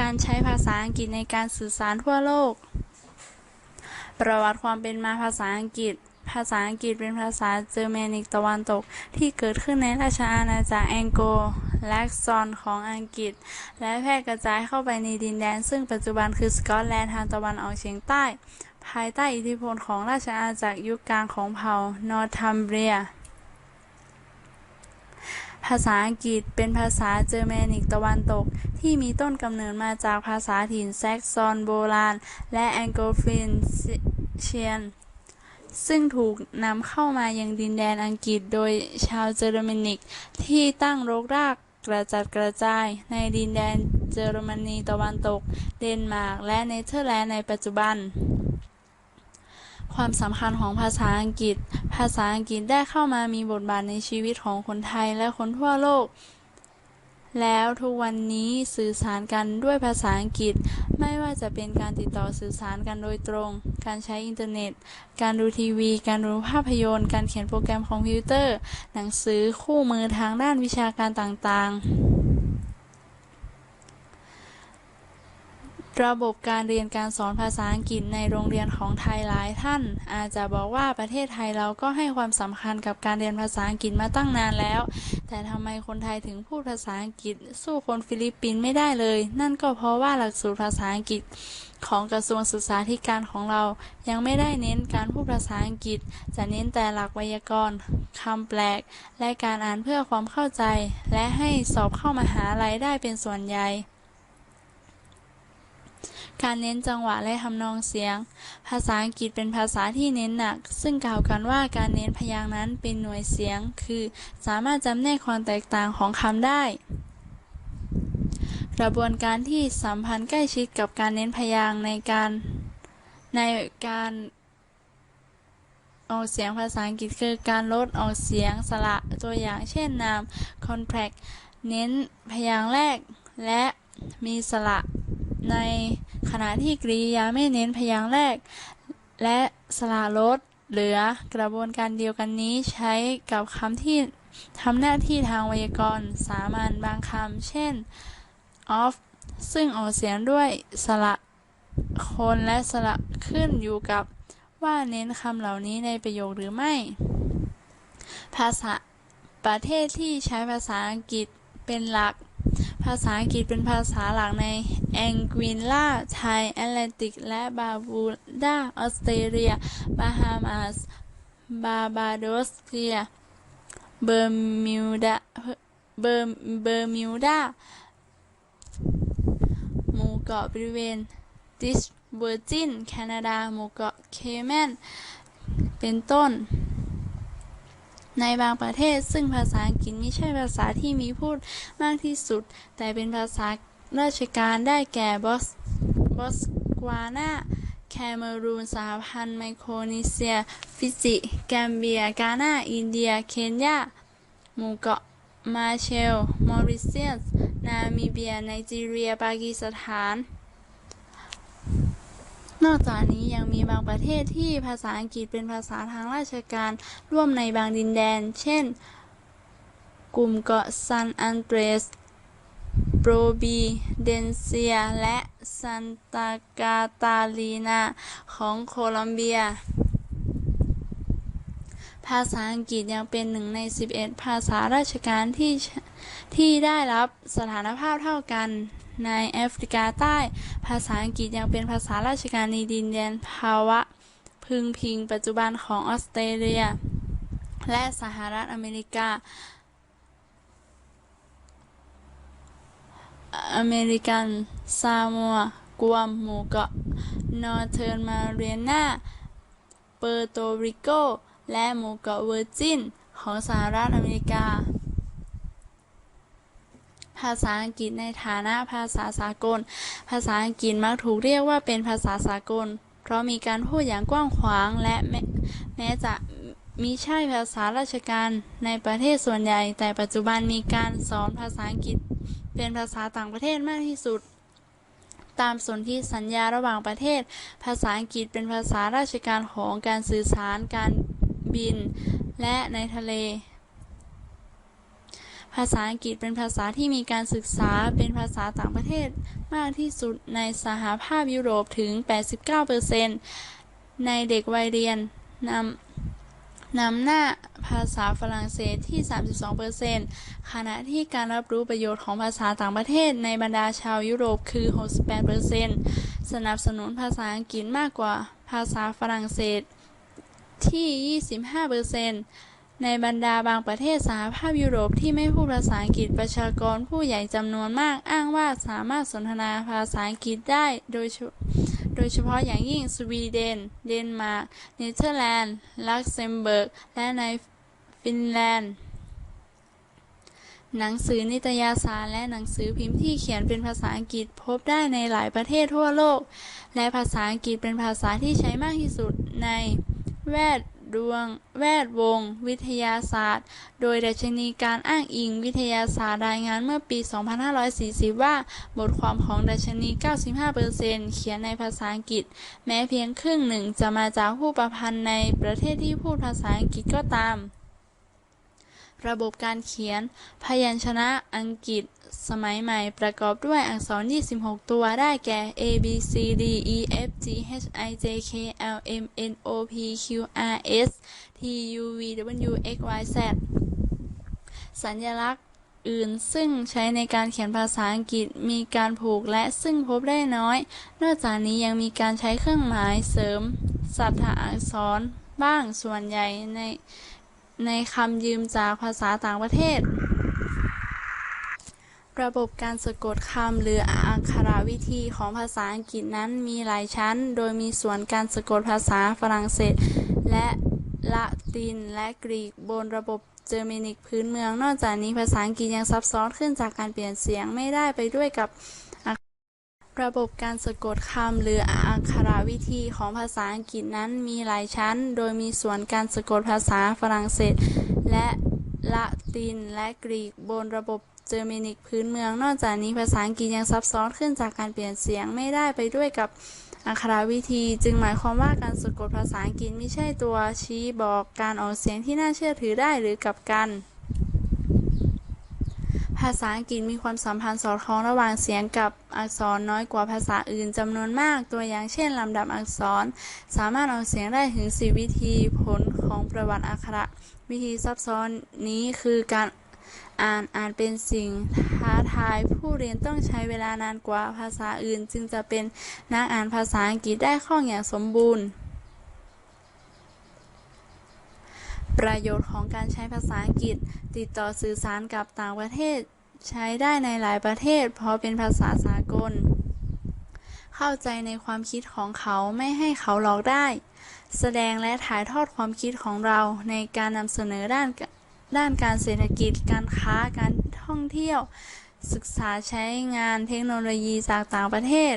การใช้ภาษาอังกฤษในการสื่อสารทั่วโลก ประวัติความเป็นมาภาษาอังกฤษ ภาษาอังกฤษเป็นภาษาเจอร์แมนิกตะวันตก ที่เกิดขึ้นในราชอาณาจักรแองโกลและซอนของอังกฤษ และแพร่กระจายเข้าไปในดินแดน ซึ่งปัจจุบันคือสกอตแลนด์ทางตะวันออกเฉียงใต้ ภายใต้อิทธิพลของราชอาณาจักรยุคกลางของเผ่านอร์ทัมเบรีย ภาษาอังกฤษเป็นภาษาเจอร์แมนิกตะวันตก ที่มีต้นกำเนิดมาจากภาษาถิ่นแซกซอนโบราณ และแองโกลฟินเชียน ซึ่งถูกนำเข้ามายังดินแดนอังกฤษโดยชาวเยอรมนิก ที่ตั้งรกรากกระจัดกระจายในดินแดนเยอรมนีตะวันตก เดนมาร์ก และเนเธอร์แลนด์ในปัจจุบัน ความสำคัญของภาษาอังกฤษ ภาษาอังกฤษได้เข้ามามีบทบาทในชีวิตของคนไทยและคนทั่วโลก แล้วทุกวันนี้สื่อสารกันด้วยภาษาอังกฤษ ไม่ว่าจะเป็นการติดต่อสื่อสารกันโดยตรง การใช้อินเทอร์เน็ต การดูทีวี การดูภาพยนตร์ การเขียนโปรแกรมคอมพิวเตอร์ หนังสือคู่มือทางด้านวิชาการต่างๆ ระบบการเรียนการสอนภาษาอังกฤษในโรงเรียนของไทยหลายท่าน อาจจะบอกว่าประเทศไทยเราก็ให้ความสำคัญกับการเรียนภาษาอังกฤษมาตั้งนานแล้ว แต่ทำไมคนไทยถึงพูดภาษาอังกฤษ สู้คนฟิลิปปินส์ไม่ได้เลย นั่นก็เพราะว่าหลักสูตรภาษาอังกฤษของกระทรวงศึกษาธิการของเรา ยังไม่ได้เน้นการพูดภาษาอังกฤษ จะเน้นแต่หลักไวยากรณ์คำแปลก และการอ่านเพื่อความเข้าใจ และให้สอบเข้ามหาลัยได้เป็นส่วนใหญ่ การเน้นจังหวะและทำนองเสียง ภาษาอังกฤษเป็นภาษาที่เน้นหนัก ซึ่งกล่าวกันว่าการเน้นพยางค์นั้นเป็นหน่วยเสียง คือสามารถจำแนกความแตกต่างของคำได้ กระบวนการที่สัมพันธ์ใกล้ชิดกับการเน้นพยางค์ในการในการออกเสียงภาษาอังกฤษคือการลดออกเสียงสระตัวอย่างเช่นนาม contract เน้นพยางค์แรก และมีสระ ในขณะที่กริยาไม่เน้นพยางค์แรก และสระลดเหลือกระบวนการเดียวกันนี้ใช้กับคำที่ทำหน้าที่ทางไวยากรณ์สามัญบางคำ เช่น of ซึ่งออกเสียงด้วยสระคนและสระขึ้นอยู่กับว่าเน้นคำเหล่านี้ในประโยคหรือไม่ ภาษาประเทศที่ใช้ภาษาอังกฤษเป็นหลัก ภาษาอังกฤษเป็นภาษาหลักในแองกวิลาไทยแอตแลนติก และบาบูดาออสเตรเลียบาฮามาส บาบาโดสเกียเบอร์มิวดาเบอร์เบอร์มิวดาหมู่เกาะบริเวณดิสเวอร์จินแคนาดาหมู่เกาะเคแมนเป็นต้น ในบางประเทศซึ่งภาษาอังกฤษไม่ใช่ภาษาที่มีพูดมากที่สุด แต่เป็นภาษาราชการได้แก่บอสบอสกวานาแคเมรูนสหพันธ์ไมโครนีเซีย ฟิจิ แกมเบีย กานาอินเดีย เคนยาหมู่เกาะ มาเชล มอริเซียส นามิเบีย ไนจีเรีย ปากีสถาน นอกจากนี้ยังมีบางประเทศที่ภาษาอังกฤษเป็นภาษาทางราชการร่วมในบางดินแดน เช่น กลุ่มเกาะซันอันเดรสโปรบีเดนเซีย และซันตากาตาลีนาของโคลอมเบีย ภาษาอังกฤษยังเป็นหนึ่งใน 11 ภาษาราชการที่ที่ได้รับสถานภาพเท่ากัน ในแอฟริกาใต้ ภาษาอังกฤษยังเป็นภาษาราชการในดินแดนภาวะ พึงพิงปัจจุบันของออสเตรเลีย และสหรัฐอเมริกา อเมริกัน ซามัว กวมหมู่เกาะ นอร์เทิร์นมาเรียนาเปอร์โตริโก และหมู่เกาะเวอร์จิน ของสหรัฐอเมริกา ภาษาอังกฤษในฐานะภาษาสากล ภาษาอังกฤษมักถูกเรียกว่าเป็นภาษาสากล เพราะมีการพูดอย่างกว้างขวางและแม้แม้จะมิใช่ภาษาราชการในประเทศส่วนใหญ่ แต่ปัจจุบันมีการสอนภาษาอังกฤษ เป็นภาษาต่างประเทศมากที่สุด ตามสนธิสัญญาระหว่างประเทศ ภาษาอังกฤษเป็นภาษาราชการของการสื่อสารการบิน และในทะเล ภาษาอังกฤษเป็นภาษาที่มีการศึกษาเป็นภาษาต่างประเทศมากที่สุดในสหภาพยุโรปถึง 89%ในเด็กวัยเรียนนำนำหน้าภาษาฝรั่งเศสที่ 32%ขณะที่การรับรู้ประโยชน์ของภาษาต่างประเทศในบรรดาชาวยุโรปคือ 68%สนับสนุนภาษาอังกฤษมากกว่าภาษาฝรั่งเศสที่ 25% ในบรรดาบางประเทศสหภาพยุโรปที่ไม่พูดภาษาอังกฤษประชากรผู้ใหญ่จำนวนมากอ้างว่าสามารถสนทนาภาษาอังกฤษได้โดยโดยเฉพาะอย่างยิ่งสวีเดน เดนมาร์ก เนเธอร์แลนด์ ลักเซมเบิร์ก และในฟินแลนด์ หนังสือนิตยสารและหนังสือพิมพ์ที่เขียนเป็นภาษาอังกฤษพบได้ในหลายประเทศทั่วโลก และภาษาอังกฤษเป็นภาษาที่ใช้มากที่สุดในแวด ดวง แวดวง วิทยาศาสตร์ โดยดัชนีการอ้างอิงวิทยาศาสตร์รายงานเมื่อปี 2540 ว่า บทความของดัชนี 95%เขียนในภาษาอังกฤษ แม้เพียงครึ่งหนึ่งจะมาจากผู้ประพันธ์ในประเทศที่พูดภาษาอังกฤษก็ตาม ระบบการเขียน พยัญชนะอังกฤษ สมัยใหม่ประกอบด้วยอักษร 26 ตัวได้แก่ A B C D E F G H I J K L M N O P Q R S T U V W X Y Z สัญลักษณ์อื่นซึ่งใช้ในการเขียนภาษาอังกฤษมีการผูกและซึ่งพบได้น้อย นอกจากนี้ยังมีการใช้เครื่องหมายเสริม สัตถอักษรบ้างส่วนใหญ่ใน ในคำยืมจากภาษาต่างประเทศ ระบบการสะกดคำหรืออักขระวิธีของภาษาอังกฤษนั้นมีหลายชั้น โดยมีส่วนการสะกดภาษาฝรั่งเศส และละตินและกรีกบนระบบเจอร์เมนิกพื้นเมือง นอกจากนี้ภาษาอังกฤษยังซับซ้อนขึ้นจากการเปลี่ยนเสียงไม่ได้ไปด้วยกับ ระบบการสะกดคำหรืออักขรวิธีของภาษาอังกฤษนั้นมีหลายชั้น โดยมีส่วนการสะกดภาษาฝรั่งเศส และละตินและกรีกบนระบบเจอร์เมนิกพื้นเมือง นอกจากนี้ภาษาอังกฤษยังซับซ้อนขึ้นจากการเปลี่ยนเสียงไม่ได้ไปด้วยกับอักขรวิธี จึงหมายความว่าการสะกดภาษาอังกฤษไม่ใช่ตัวชี้บอกการออกเสียงที่น่าเชื่อถือได้หรือกับกัน ภาษาอังกฤษมีความสัมพันธ์สอดคล้องระหว่างเสียงกับอักษรน้อยกว่าภาษาอื่นจำนวนมาก ตัวอย่างเช่นลำดับอักษร สามารถออกเสียงได้ถึง 10 วิธีผลของประวัติอักขระ วิธีซับซ้อนนี้คือการอ่านอ่านเป็นสิ่งท้าทายผู้เรียนต้องใช้เวลานานกว่าภาษาอื่น จึงจะเป็นนักอ่านภาษาอังกฤษได้คล่องอย่างสมบูรณ์ ประโยชน์ของการใช้ภาษาอังกฤษ ติดต่อสื่อสารกับต่างประเทศ ใช้ได้ในหลายประเทศ เพราะเป็นภาษาสากล เข้าใจในความคิดของเขาไม่ให้เขาหลอกได้ แสดงและถ่ายทอดความคิดของเราในการนำเสนอด้านด้านการเศรษฐกิจ การค้า การท่องเที่ยว ศึกษาใช้งานเทคโนโลยีจากต่างประเทศ